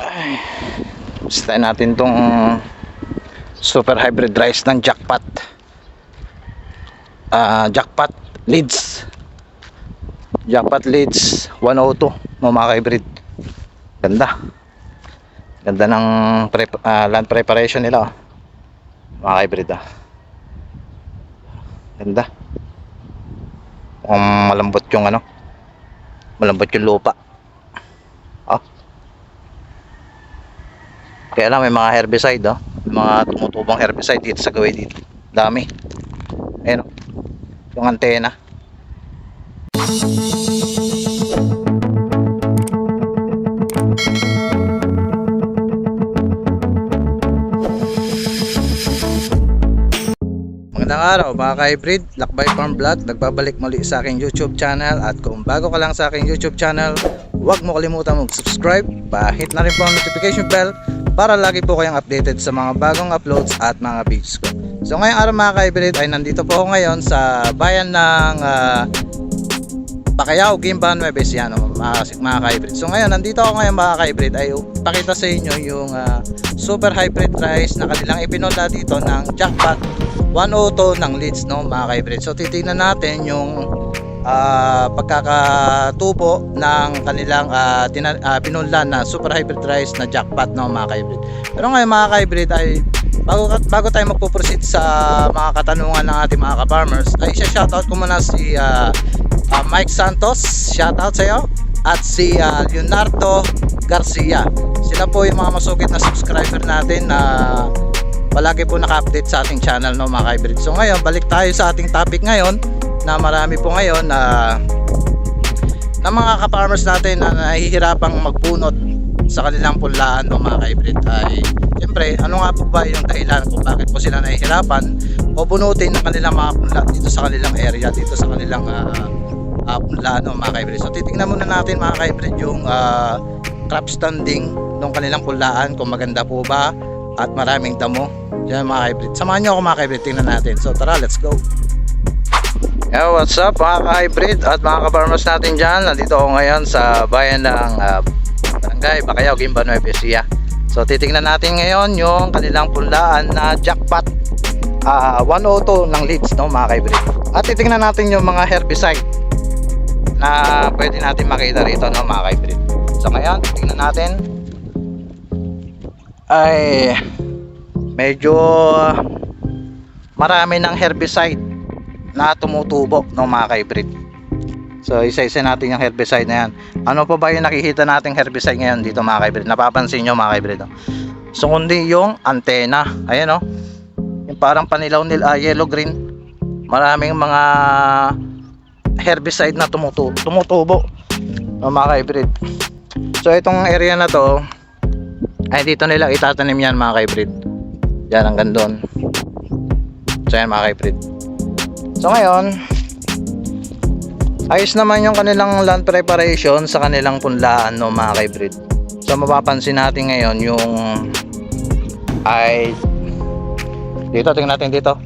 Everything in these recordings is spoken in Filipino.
Ay, natin tong super hybrid rice ng jackpot. Ah, jackpot leads. Jackpot leads 102 no mga hybrid. Ganda. Ganda ng prep, ah, land preparation nila. oh. Mga hybrid ah. Ganda. Mukhang malambot yung ano. Malambot yung lupa. Kaya lang may mga herbicide oh. Mga tumutubong herbicide dito sa gawin dito. Dami. Ayun oh. Yung antena. Magandang araw mga ka-hybrid, Lakbay Farm Vlog Nagbabalik muli sa aking YouTube channel At kung bago ka lang sa aking YouTube channel Huwag mo kalimutan mag-subscribe Pahit na rin po ang notification bell Para lagi po kayong updated sa mga bagong uploads at mga videos ko So ngayong araw mga ka-hybrid ay nandito po ako ngayon sa bayan ng ah, Pacayao, Gimban, Nueva Ecija, no, mga, mga ka-hybrid. So ngayon, nandito ako ngayon mga ka-hybrid ay pakita sa inyo yung ah, super hybrid rice na kanilang ipinula dito ng jackpot 102 ng leads no mga ka-hybrid. So titingnan natin yung ah, pagkakatubo ng kanilang uh, pinunlan na super hybrid rice na jackpot no mga ka-hybrid. Pero ngayon mga ka-hybrid ay bago, bago tayo magpo-proceed sa mga katanungan ng ating mga ka-farmers ay isa-shoutout ko muna si ah, ah, Mike Santos, shoutout sa iyo at si ah, Leonardo Garcia. Sila po yung mga masugid na subscriber natin na palagi po naka-update sa ating channel no mga hybrid. So ngayon, balik tayo sa ating topic ngayon na marami po ngayon na na mga ka-farmers natin na nahihirapang magpunot sa kanilang punlaan ng mga hybrid ay siyempre ano nga po ba yung dahilan kung bakit po sila nahihirapan o bunutin ng kanilang mga punla dito sa kanilang area dito sa kanilang uh, uh, punlaan ng mga hybrid so titingnan muna natin mga hybrid yung ah, crop standing ng kanilang punlaan kung maganda po ba at maraming damo. Yan mga hybrid samahan nyo ako mga hybrid tingnan natin. So tara let's go Yo, what's up mga ka-hybrid? At mga ka-farmers natin dyan nandito ako ngayon sa bayan ng ah, Barangay Bacayao, Gimba, Nueva Ecija. So titingnan natin ngayon yung kanilang punlaan na jackpot ah 102 ng leads no mga ka-hybrid. At titingnan natin yung mga herbicide na pwede natin makita rito no mga ka-hybrid. So ngayon titingnan natin. Ay medyo marami ng herbicide na tumutubo ng mga ka-hybrid. So isa-isa natin yung herbicide na yan. Ano pa ba yung nakikita nating herbicide ngayon dito mga ka-hybrid? Napapansin nyo mga ka-hybrid. oh. So kundi yung antena. Ayan oh. Yung parang panilaw nila yellow green. Maraming mga herbicide na tumutubo, tumutubo ng mga ka-hybrid. So itong area na to ay dito nila itatanim yan mga ka-hybrid. Yan hanggang doon. So yan mga ka-hybrid. So ngayon, ayos naman yung kanilang land preparation sa kanilang punlaan no mga ka-hybrid. So mapapansin natin ngayon yung ay dito tingnan natin dito.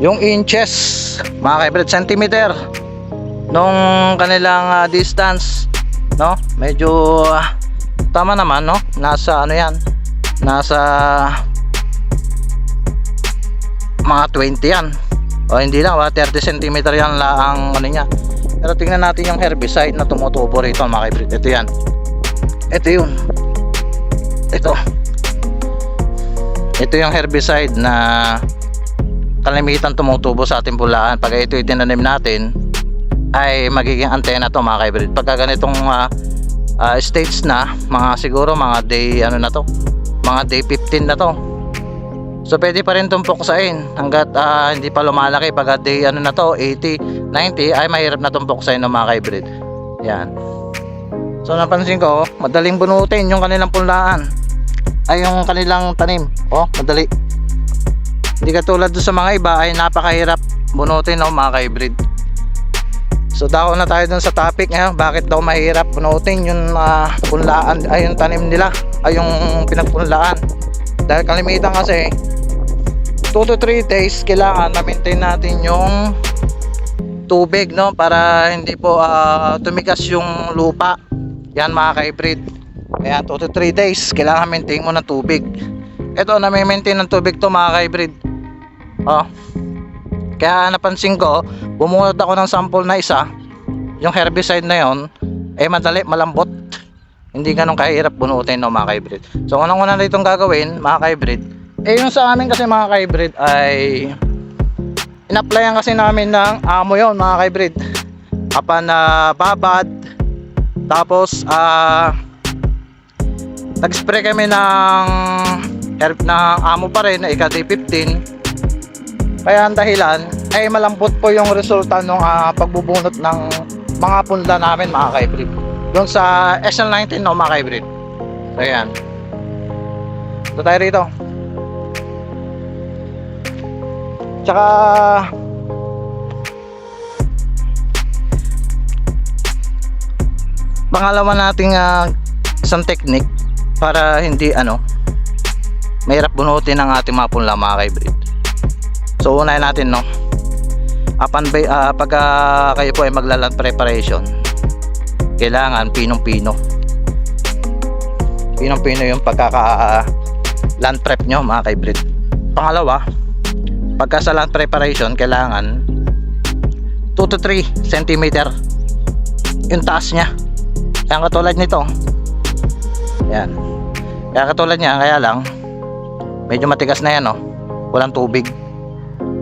Yung inches, mga ka-hybrid, centimeter nung kanilang ah, distance, no? Medyo ah, tama naman, no? Nasa ano 'yan? Nasa mga 20 yan. O hindi lang mga 30 cm yan la ang ano niya. Pero tingnan natin yung herbicide na tumutubo rito mga hybrid ito yan. Ito yun. Ito. Ito yung herbicide na kalimitan tumutubo sa ating pulaan pag ito itinanim natin ay magiging antena to mga hybrid pagka ganitong ah, ah, stage na mga siguro mga day ano na to? Mga day 15 na to So pwede pa rin itong puksain hanggat ah, hindi pa lumalaki pag day ano na to 80, 90 ay mahirap na itong puksain ng mga hybrid. Yan. So napansin ko, madaling bunutin yung kanilang punlaan. Ay yung kanilang tanim. Oh, madali. Hindi katulad doon sa mga iba ay napakahirap bunutin ng mga hybrid. So dako na tayo dun sa topic ngayon, bakit daw mahirap bunutin yung ah, punlaan ay yung tanim nila, ay yung pinagpunlaan. Dahil kalimitan kasi 2 to 3 days kailangan na-maintain natin yung tubig no para hindi po ah, tumigas yung lupa. Yan mga ka-hybrid. Ayan 2 to 3 days kailangan maintain mo ng tubig. Ito na may maintain ng tubig to mga ka-hybrid. Oh. Kaya napansin ko, bumunod ako ng sample na isa. Yung herbicide na yon eh madali, malambot. Hindi ganun kahirap bunutin no mga ka-hybrid. So unang-una na itong gagawin mga ka-hybrid. Eh yung sa amin kasi mga ka-hybrid ay in-applyan kasi namin ng amo yon mga ka-hybrid. Kapan na babad. Tapos ah nag-spray kami ng herb ng amo pa rin na ika-15 kaya ang dahilan ay malambot po yung resulta ng pagbubunot ng mga punla namin mga ka-hybrid. Doon sa SL19 no mga ka-hybrid. So ayan. Ito tayo rito. Tsaka pangalawa nating ah, isang technique para hindi ano mahirap bunutin ang ating mga punla mga ka-hybrid. So unahin natin no. Apan ba ah, pag ah, kayo po ay maglaland preparation, kailangan pinong-pino. Pinong-pino yung pagkaka ah, land prep nyo mga ka-hybrid. Pangalawa, pagka sa land preparation, kailangan 2 to 3 cm yung taas niya. Yan katulad nito. Yan. Kaya katulad niya, kaya lang medyo matigas na yan oh. Walang tubig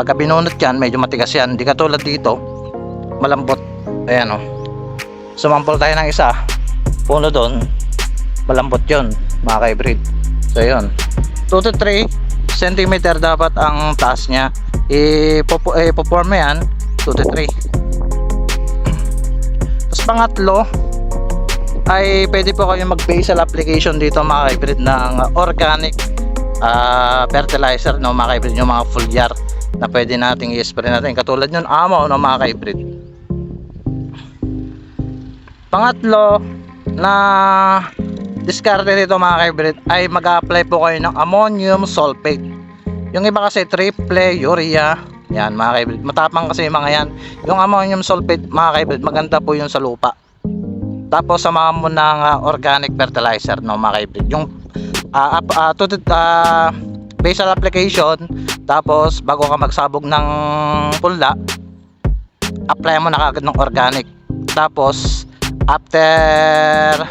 pagka binunot yan medyo matigas yan hindi katulad dito malambot ayan o sumampol tayo ng isa puno doon malambot yun mga ka-hybrid so yun 2 to 3 cm dapat ang taas nya ipoform yan 2 to 3 tapos pangatlo ay pwede po kayo mag basal application dito mga ka-hybrid ng organic ah, fertilizer no mga ka-hybrid yung mga foliar na pwede nating i-spray natin. Katulad yun amo no mga ka-hybrid pangatlo na diskarte dito mga ka-hybrid ay mag-apply po kayo ng ammonium sulfate yung iba kasi triple urea. Yan mga ka-hybrid matapang kasi yung mga yan. Yung ammonium sulfate mga ka-hybrid maganda po yun sa lupa. Tapos samahan mo ng ah, organic fertilizer no mga ka-hybrid yung uh, uh, to, uh, basal application tapos bago ka magsabog ng punla apply mo na kagad ng organic. Tapos after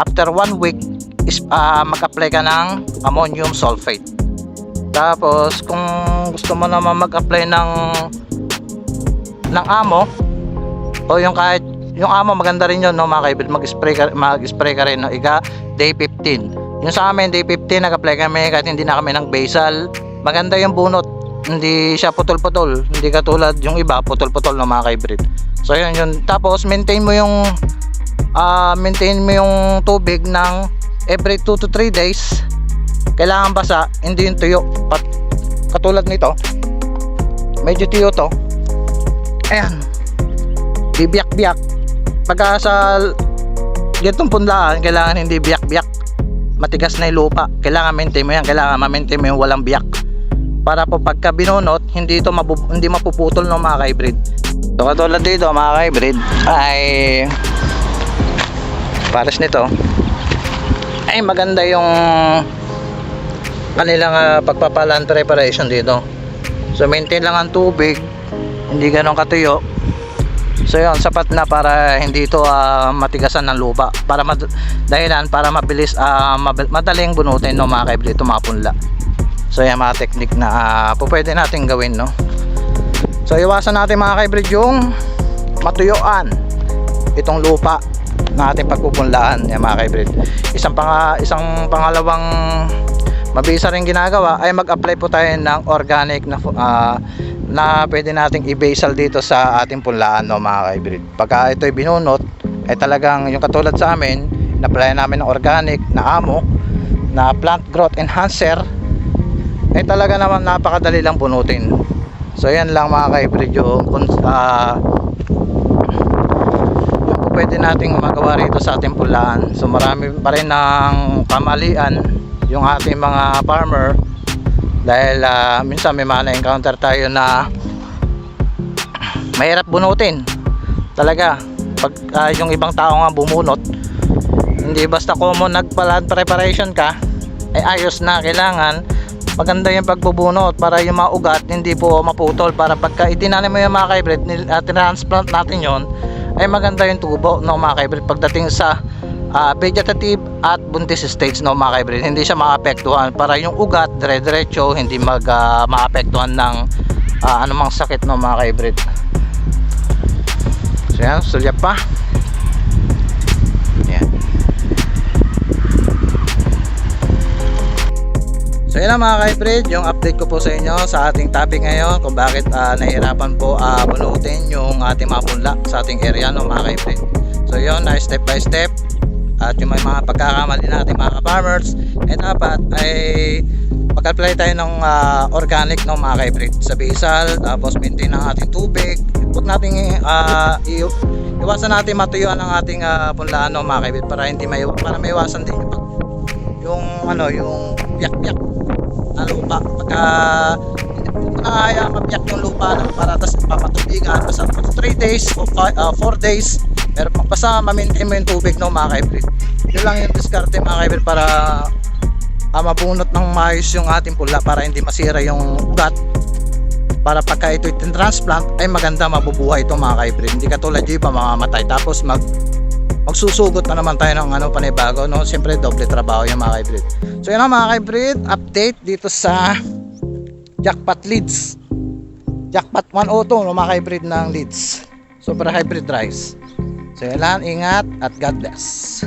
after one week is uh, mag-apply ka ng ammonium sulfate tapos kung gusto mo naman mag-apply ng ng amo o yung kahit yung amo maganda rin yun no mga kaibig mag-spray ka, mag-spray ka rin no iga day 15 yung sa amin day 15 nag-apply kami kahit hindi na kami ng basal. Maganda yung bunot hindi siya putol-putol hindi katulad yung iba putol-putol na mga hybrid so yun yun. Tapos maintain mo yung ah maintain mo yung tubig ng every 2 to 3 days kailangan basa hindi yung tuyo. Pat, katulad nito medyo tuyo to. Ayan. Bibiyak-biyak. Pagka sa ganitong punlaan kailangan hindi biyak-biyak. Matigas na yung lupa. Kailangan maintain mo yan. Kailangan ma-maintain mo yung walang biyak. Para po pagka binunot hindi ito mabu- hindi mapuputol ng mga hybrid. So katulad dito mga hybrid ay pares nito. Ay maganda yung kanilang uh, pagpapalan preparation dito. So maintain lang ang tubig hindi ganun katuyo. So yun sapat na para hindi ito ah, matigasan ng lupa. Para mad- dahilan para mabilis ah, mabil- madaling bunutin no mga kaibigan ito so yan mga technique na uh, po pwede natin gawin no? So iwasan natin mga kaibigan yung matuyuan itong lupa na ating pagpupunlaan. Yan mga kaibigan. Isang pang isang pangalawang mabisa rin ginagawa ay mag-apply po tayo ng organic na ah, na pwede nating i-basal dito sa ating punlaan no mga hybrid. Pagka ito ay binunot ay talagang yung katulad sa amin, na-apply namin ng organic na amo na plant growth enhancer ay talaga naman napakadali lang bunutin. So yan lang mga ka-hybrid yung uh, pwede nating magawa rito sa ating punlaan. So marami pa rin ng kamalian yung ating mga farmer. Dahil ah, minsan may mga na-encounter tayo na mahirap bunutin. Talaga pag ah, yung ibang tao nga bumunot hindi basta common nagpalan preparation ka ay ayos na kailangan maganda yung pagbubunot para yung mga ugat hindi po maputol. Para pagka itinanim mo yung mga hybrid uh, transplant natin yon ay maganda yung tubo ng mga hybrid pagdating sa ah, vegetative at buntis stage ng mga hybrid hindi siya maapektuhan. Para yung ugat dire-diretso hindi mag ah, maapektuhan ng ah, anumang sakit ng mga hybrid so yan sulyap pa. Yan. So yun mga ka-hybrid, yung update ko po sa inyo sa ating topic ngayon kung bakit ah, nahirapan po uh, bunutin yung ating mga punla sa ating area no mga ka-hybrid. So yun, na step by step at yung mga pagkakamali natin mga ka-farmers ay dapat ay mag-apply tayo ng ah, organic no mga ka-hybrid sa bisal tapos maintain ang ating tubig. Huwag natin ah, i- iwasan natin matuyuan ang ating uh, punlaan no mga ka-hybrid para hindi may para maiwasan din yung yung ano yung piyak-piyak na lupa. Pagka nakaya mapiyak yung lupa no, para tas papatubigan basta 3 days o 4 days pero basta ma-maintain mo yung tubig no mga ka-hybrid yun lang yung diskarte mga ka-hybrid para ah, mabunot ng maayos yung ating pula para hindi masira yung ugat. Para pagka ito transplant ay maganda mabubuhay itong mga ka-hybrid hindi katulad yung iba mamamatay. Tapos mag magsusugot na naman tayo ng ano panibago no? Siyempre doble trabaho yung mga hybrid so yun ang mga hybrid update dito sa jackpot leads. Jackpot 102 no mga hybrid ng leads. Super hybrid rice so yun lang ingat at God bless